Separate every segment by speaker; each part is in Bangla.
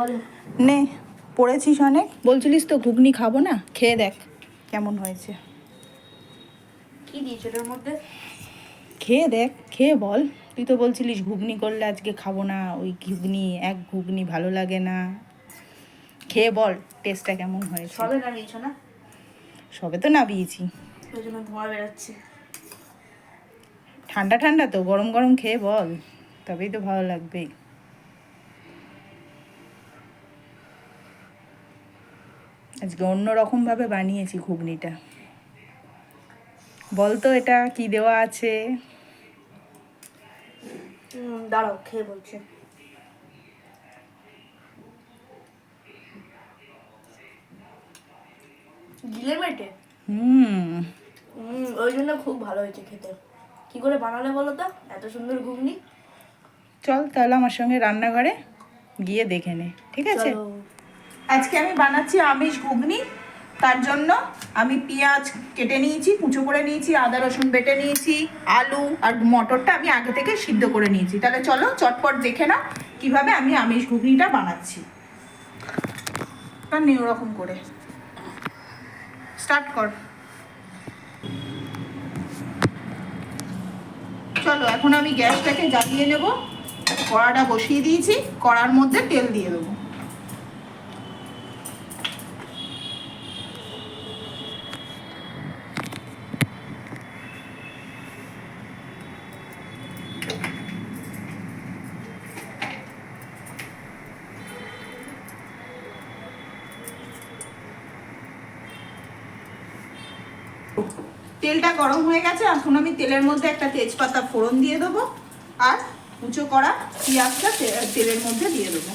Speaker 1: বল।
Speaker 2: নে পড়েছিস অনেক? বলছিলিস তো ঘুগনি খাব না? খেয়ে দেখ। কেমন হয়েছে?
Speaker 1: কি দিয়েছ মধ্যে?
Speaker 2: খেয়ে দেখ খেয়ে বল। তুই তো বলছিলিস ঘুগনি করলে আজকে খাব না ওই ঘুগনি এক ঘুগনি ভালো লাগে না। খেয়ে বল টেস্টটা কেমন হয়েছে?
Speaker 1: সবে নামিয়েছো না?
Speaker 2: সবে তো নাবিয়েছি
Speaker 1: ওই জন্য ধোঁয়া বেরোচ্ছে।
Speaker 2: ঠান্ডা ঠান্ডা তো গরম গরম খেয়ে বল। তবেই তো ভালো লাগবে। আজকে অন্য রকমভাবে বানিয়েছি ঘুগনিটা। বলতো এটা কি দেওয়া আছে?
Speaker 1: দাঁড়াও খেয়ে বলছে। গিলে মেটে?
Speaker 2: হুম।
Speaker 1: ওই জন্য খুব ভালো হয়েছে খেতে। কি করে বানালে বলো তো? এত সুন্দর ঘুগনি।
Speaker 2: চল তাহলে আমার সঙ্গে রান্নাঘরে গিয়ে দেখে নে ঠিক আছে। আজকে আমি বানাচ্ছি আমিষ ঘুগনি। তার জন্য আমি পেঁয়াজ কেটে নিয়েছি, কুচো করে নিয়েছি, আদা, রসুন বেটে নিয়েছি, আলু আর মটরটা আমি আগে থেকে সিদ্ধ করে নিয়েছি। তাহলে চলো চটপট দেখে নাও কীভাবে আমি আমিষ ঘুগনিটা বানাচ্ছি। নি ওরকম করে। স্টার্ট কর। চলো, এখন আমি গ্যাসটাকে জ্বালিয়ে নেব। কড়াটা বসিয়ে দিয়েছি। কড়ার মধ্যে তেল দিয়ে দেবো। তেলটা গরম হয়ে গেছে, এখন আমি তেলের মধ্যে একটা তেজপাতা ফোড়ন দিয়ে দেবো, আর কুচো করা পেঁয়াজটা তেলের মধ্যে দিয়ে দেবো।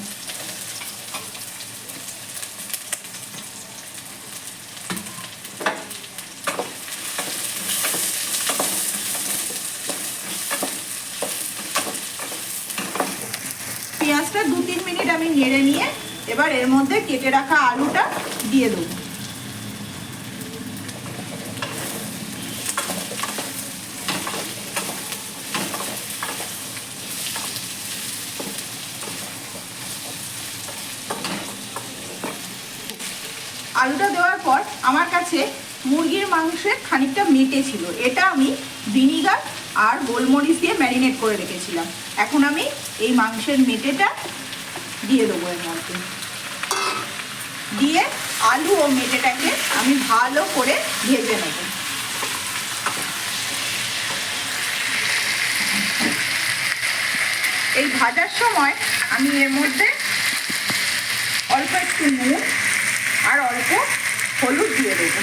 Speaker 2: পেঁয়াজটা দু তিন মিনিট আমি নেড়ে নিয়ে এবার এর মধ্যে কেটে রাখা আলুটা দিয়ে দেবো আলুটা দেওয়ার পর আমার কাছে মুরগির মাংসের খানিকটা মেটে ছিল। এটা আমি ভিনিগার আর গোলমরিচ দিয়ে ম্যারিনেট করে রেখেছিলাম। এখন আমি এই মাংসের মেটেটা দিয়ে দেবো এর মধ্যে। দিয়ে আলু ও মেটেটাকে আমি ভালো করে ভেজে নেব। এই ভাজার সময় আমি এর মধ্যে অল্প একটু নুন আর অল্প হলুদ দিয়ে দেবো।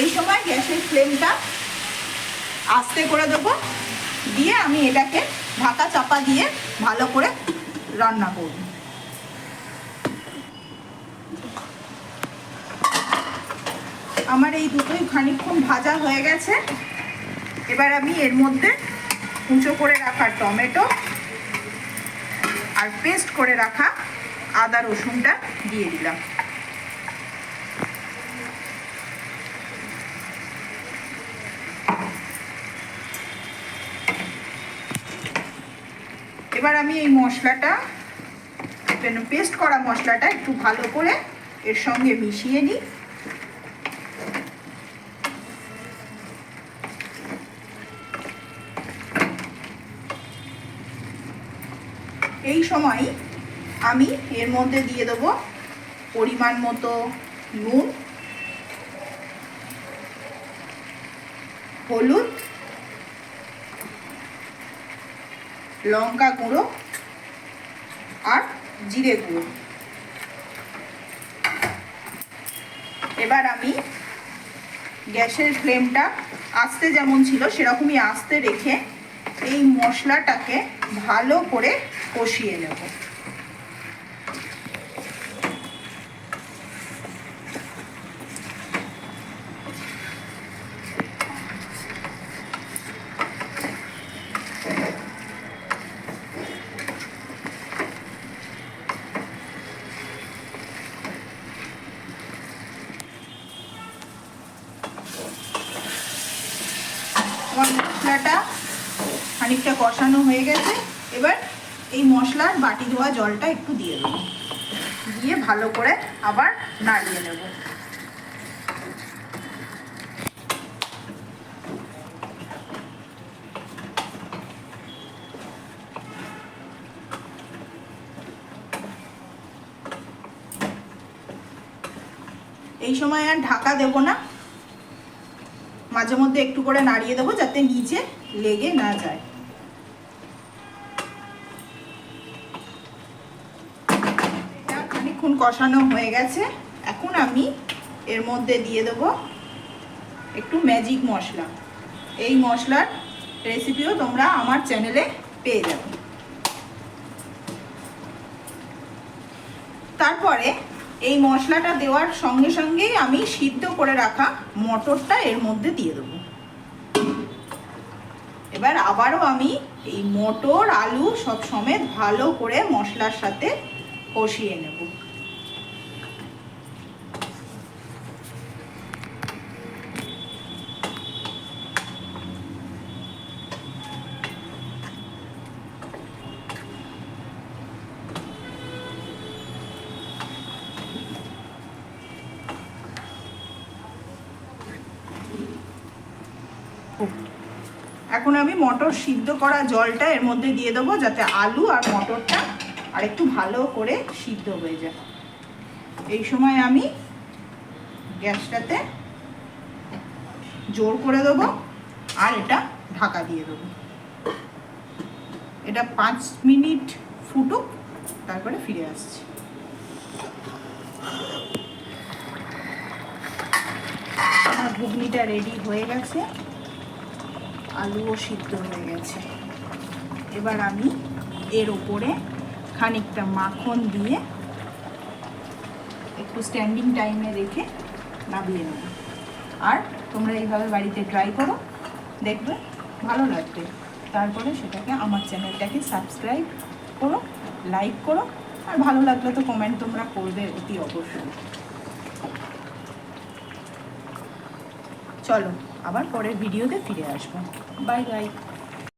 Speaker 2: এই সময় গ্যাসের ফ্লেমটা আস্তে করে দেবো। দিয়ে আমি এটাকে ঢাকা চাপা দিয়ে ভালো করে রান্না করব। আমার এই দুটোই খানিকক্ষণ ভাজা হয়ে গেছে। এবার আমি এর মধ্যে কুচো করে রাখা টমেটো আর পেস্ট করে রাখা আদা রসুনটা দিয়ে দিলাম। এবার আমি এই মশলাটা, পেস্ট করা মশলাটা একটু ভালো করে এর সঙ্গে মিশিয়ে নিই এই সময় আমি এর মধ্যে দিয়ে দেব পরিমাণ মতো নুন, হলুদ, লঙ্কা গুঁড়ো আর জিরে গুঁড়ো। এবার আমি গ্যাসের ফ্লেমটা আস্তে যেমন ছিল সেরকমই আস্তে রেখে এই মশলাটাকে ভালো করে কষিয়ে নেব। আমার খানিকটা কষানো হয়ে গেছে। এবার এই মশলার বাটি ধোয়া জলটা একটু দিয়ে দেবো। দিয়ে ভালো করে আবার নাড়িয়ে নেব। এই সময় আর ঢাকা দেব না। মাঝে মধ্যে একটু করে নাড়িয়ে দেবো যাতে নিচে লেগে না যায়। এটা খানিকক্ষণ কষানো হয়ে গেছে। এখন আমি এর মধ্যে দিয়ে দেব একটু ম্যাজিক মশলা। এই মশলার রেসিপিও তোমরা আমার চ্যানেলে পেয়ে যাবে। তারপরে এই মশলাটা দেওয়ার সঙ্গে সঙ্গেই আমি সিদ্ধ করে রাখা মটরটা এর মধ্যে দিয়ে দেবো। এবার আবারও আমি এই মটর, আলু সব সমেত ভালো করে মশলার সাথে কষিয়ে নেব। এখন আমি মটর সিদ্ধ করা জলটা এর মধ্যে দিয়ে দেবো যাতে আলু আর মটরটা আর একটু ভালো করে সিদ্ধ হয়ে যায়। এই সময় আমি গ্যাসটাতে জোর করে দেবো আর এটা ঢাকা দিয়ে দেবো। এটা পাঁচ মিনিট ফুটুক, তারপরে ফিরে আসছি। আমার ঘুগনিটা রেডি হয়ে গেছে। আলুও সিদ্ধ হয়ে গেছে। এবার আমি এর ওপরে খানিকটা মাখন দিয়ে একটু স্ট্যান্ডিং টাইমে রেখে নামিয়ে নেব। আর তোমরা এইভাবে বাড়িতে ট্রাই করো, দেখবে ভালো লাগবে। তারপরে সেটাকে আমার চ্যানেলটাকে সাবস্ক্রাইব করো লাইক করো, আর ভালো লাগলে তো কমেন্ট তোমরা করবে অতি অবশ্যই। চলো। আবার পরের ভিডিওতে ফিরে আসব। Bye bye.